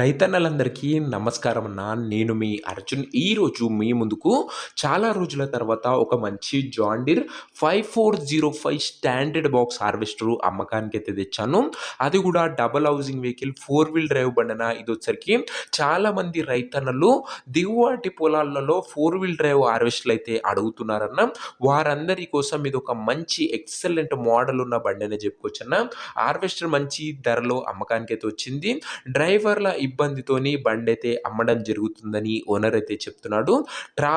రైతన్నలందరికీ నమస్కారం అన్న. నేను మీ అర్జున్. ఈరోజు మీ ముందుకు చాలా రోజుల తర్వాత ఒక మంచి John Deere five four zero five standard box harvester అమ్మకానికి అయితే తెచ్చాను. అది కూడా double housing vehicle four wheel drive బండన. ఇది వచ్చరికి చాలామంది రైతన్నలు దిగువాటి పొలాలలో ఫోర్ వీల్ డ్రైవ్ హార్వెస్టర్లు అయితే అడుగుతున్నారన్న. వారందరి కోసం ఇది ఒక మంచి ఎక్సలెంట్ మోడల్ ఉన్న బండి అనే చెప్పుకోవచ్చన్న. హార్వెస్టర్ మంచి ధరలో అమ్మకానికి అయితే వచ్చింది. డ్రైవర్ల ఇబ్బందితోని బండి అయితే అమ్మడం జరుగుతుందని ఓనర్ అయితే చెప్తున్నాడు. ట్రా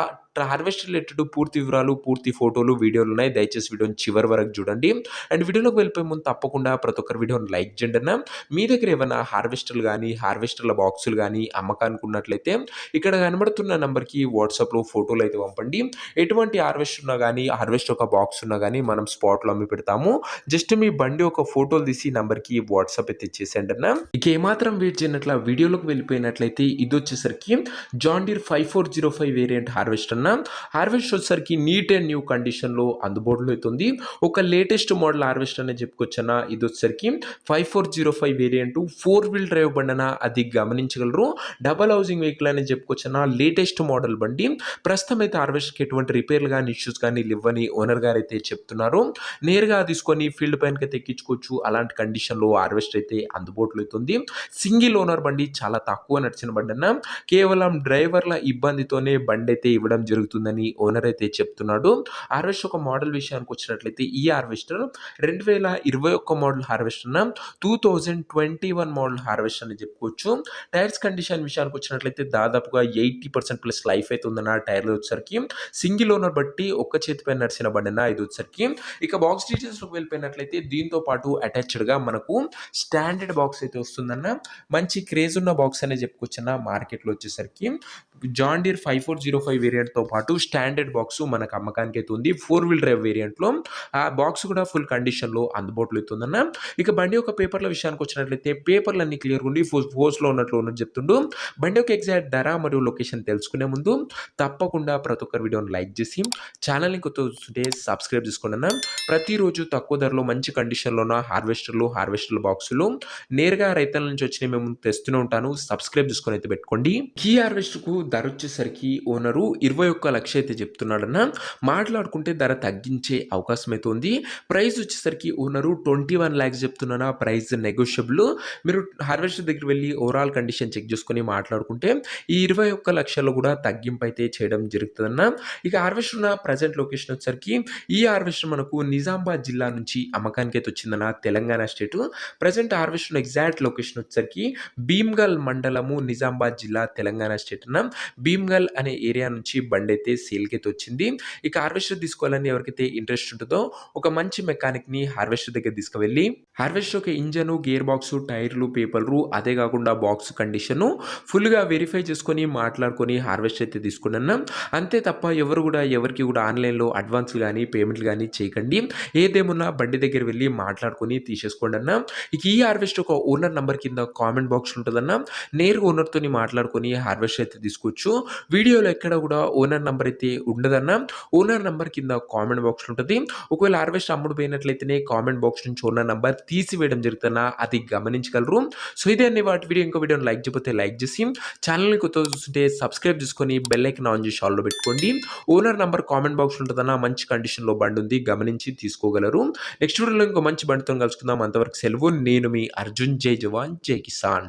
హార్వెస్ట్ రిలేటెడ్ పూర్తి వివరాలు పూర్తి ఫోటోలు వీడియోలు ఉన్నాయి. దయచేసి వీడియోని చివరి వరకు చూడండి. అండ్ వీడియోలోకి వెళ్ళిపోయే ముందు తప్పకుండా ప్రతి ఒక్కరి వీడియోని లైక్ చేయండి అన్న. మీ దగ్గర ఏమైనా హార్వెస్టర్లు కానీ హార్వెస్టర్ల బాక్సులు కానీ అమ్మకానికి ఉన్నట్లయితే ఇక్కడ కనబడుతున్న నెంబర్కి వాట్సాప్లో ఫోటోలు అయితే పంపండి. ఎటువంటి హార్వెస్టర్ ఉన్నా కానీ హార్వెస్ట్ ఒక బాక్స్ ఉన్నా కానీ మనం స్పాట్లో అమ్మి పెడతాము. జస్ట్ మీ బండి ఒక ఫోటోలు తీసి నెంబర్కి వాట్సాప్ అయితే ఇచ్చేసేయండి అన్న. ఇక ఏమాత్రం వెయిట్ చేయనట్ల వీడియోలోకి వెళ్ళిపోయినట్లయితే ఇది వచ్చేసరికి John Deere five four zero five variant harvest అన్న. హార్వెస్ట్ వచ్చేసరికి నీట్ అండ్ న్యూ కండిషన్లో అందుబాటులో అవుతుంది. ఒక లేటెస్ట్ మోడల్ హార్వెస్టర్ అనేది చెప్పుకోవచ్చన్న ఇది వచ్చేసరికి five four zero five variant four wheel drive బండన? అది గమనించగలరు. డబల్ హౌసింగ్ వెహికల్ అనేది చెప్పుకోవచ్చన్న లేటెస్ట్ మోడల్ బండి. ప్రస్తుతం అయితే హార్వెస్ట్కి ఎటువంటి రిపేర్లు కానీ ఇష్యూస్ కానీ ఇవ్వని ఓనర్ గారు అయితే చెప్తున్నారు. నేరుగా తీసుకొని ఫీల్డ్ పైనకి అయితే ఎక్కించుకోవచ్చు. అలాంటి కండిషన్లో హార్వెస్ట్ అయితే అందుబాటులో అవుతుంది. సింగిల్ ఓనర్ బండి చాలా తక్కువ నడిచిన బండి అన్న కేవలం డ్రైవర్ల ఇబ్బందితోనే బండి అయితే ఇవ్వడం జరుగుతుంది. జరుగుతుందని ఓనర్ అయితే చెప్తున్నాడు. హార్వెస్టర్ ఒక మోడల్ విషయానికి వచ్చినట్లయితే ఈ హార్వెస్టర్ రెండు వేల ఇరవై ఒక్క model harvester two thousand twenty one model harvester అని చెప్పుకోవచ్చు. టైర్స్ కండిషన్ విషయానికి వచ్చినట్లయితే దాదాపుగా ఎయిటీ పర్సెంట్ ప్లస్ లైఫ్ అయితే ఉందన్న టైర్లు వచ్చేసరికి. సింగిల్ ఓనర్ బట్టి ఒక్క చేతిపై నడిచిన బండిన ఇది వచ్చేసరికి. ఇక బాక్స్ డీటెయిల్స్లోకి వెళ్ళిపోయినట్లయితే దీంతో పాటు అటాచ్డ్గా మనకు స్టాండర్డ్ బాక్స్ అయితే వస్తుందన్న. మంచి క్రేజ్ ఉన్న బాక్స్ అనే చెప్పుకొచ్చిన మార్కెట్లో వచ్చేసరికి. John Deere five four zero five వేరియంట్తో పాటు స్టాండర్డ్ బాక్స్ మనకు అమ్మకానికి అయితే ఉంది. ఫోర్ వీల్ డ్రైవ్ వేరియంట్లో. ఆ బాక్స్ కూడా ఫుల్ కండిషన్లో అందుబాటులో అవుతుందన్న ఇక బండి యొక్క పేపర్ల విషయానికి వచ్చినట్లయితే పేపర్లు అన్ని క్లియర్ ఉండి ఫోర్స్లో ఉన్నట్లు ఉన్నట్టు చెప్తుండు. బండి యొక్క ఎగ్జాక్ట్ ధర మరియు లొకేషన్ తెలుసుకునే ముందు తప్పకుండా ప్రతి ఒక్కరి వీడియోని లైక్ చేసి ఛానల్ని కొత్త చూస్తుంటే సబ్స్క్రైబ్ చేసుకోండి అన్న. ప్రతిరోజు తక్కువ ధరలో మంచి కండిషన్లో ఉన్న హార్వెస్టర్లు హార్వెస్టర్ల బాక్సులు నేరుగా రైతుల నుంచి వచ్చిన మేము తెస్తూనే ఉంటాను. సబ్స్క్రైబ్ చేసుకొని అయితే పెట్టుకోండి. కీ హార్వెస్టర్కు ధర వచ్చేసరికి ఓనరు ఇరవై ఒక్క లక్ష అయితే చెప్తున్నాడన్న మాట్లాడుకుంటే ధర తగ్గించే అవకాశం అయితే ఉంది ప్రైస్ వచ్చేసరికి ఓనరు ట్వంటీ వన్ ల్యాక్స్ చెప్తున్నానా ప్రైస్ నెగోషియబుల్. మీరు హార్వెస్టర్ దగ్గర వెళ్ళి ఓవరాల్ కండిషన్ చెక్ చేసుకొని మాట్లాడుకుంటే ఈ ఇరవై ఒక్క లక్షల్లో కూడా తగ్గింపు అయితే చేయడం జరుగుతుందన్న. ఇక హార్వెస్టర్ ఉన్న ప్రజెంట్ లొకేషన్ వచ్చేసరికి ఈ హార్వెస్టర్ మనకు నిజామాబాద్ జిల్లా నుంచి అమ్మకానికి అయితే వచ్చిందన్న Telangana state. Present harvester exact location వచ్చేసరికి భీమ్గల్ మండలము నిజామాబాద్ జిల్లా తెలంగాణ స్టేట్ అన్న. భీమ్గల్ అనే ఏరియా నుంచి బండి అయితే సేల్కి అయితే వచ్చింది. ఇక హార్వెస్టర్ తీసుకోవాలని ఎవరికైతే ఇంట్రెస్ట్ ఉంటుందో ఒక మంచి మెకానిక్ని హార్వెస్టర్ దగ్గర తీసుకువెళ్ళి హార్వెస్టర్ ఒక ఇంజను గేర్ బాక్స్ టైర్లు పేపర్లు అదే కాకుండా బాక్స్ కండిషను ఫుల్గా వెరిఫై చేసుకొని మాట్లాడుకొని హార్వెస్టర్ అయితే తీసుకున్నాను. అంతే తప్ప ఎవరు కూడా ఎవరికి కూడా ఆన్లైన్లో అడ్వాన్స్లు కానీ పేమెంట్లు కానీ చేయకండి. ఏదేమున్నా బండి దగ్గర వెళ్ళి మాట్లాడుకొని తీసేసుకోండి అన్న. ఇక ఈ హార్వెస్ట్ ఒక ఓనర్ నెంబర్ కింద కామెంట్ బాక్స్ ఉంటుందన్న. నేరుగా ఓనర్తో మాట్లాడుకొని హార్వెస్ట్ అయితే తీసుకోవచ్చు. వీడియోలో ఎక్కడ కూడా ఓనర్ ఓనర్ నెంబర్ అయితే ఉండదన్న ఓనర్ నెంబర్ కింద కామెంట్ బాక్స్ ఉంటుంది. ఒకవేళ హార్వెస్ట్ అమ్ముడు పోయినట్లయితేనే కామెంట్ బాక్స్ నుంచి ఓనర్ నెంబర్ తీసివేయడం జరుగుతున్నా అది గమనించగలరు. సో ఇదే అన్ని వాటి వీడియో. ఇంకో వీడియోని లైక్ చేయకపోతే లైక్ చేసి ఛానల్ని కొత్త చూస్తుంటే సబ్స్క్రైబ్ చేసుకొని బెల్ ఐకన్ ఆన్ చేసి ఆల్లో పెట్టుకోండి. ఓనర్ నెంబర్ కామెంట్ బాక్స్ ఉంటుందన్న మంచి కండిషన్లో బండి ఉంది గమనించి తీసుకోగలరు. నెక్స్ట్ వీడియోలో ఇంకో మంచి బండితో కలుసుకుందాం. అంతవరకు సెలవు. నేను మీ అర్జున్. జై జవాన్. జై కిసాన్.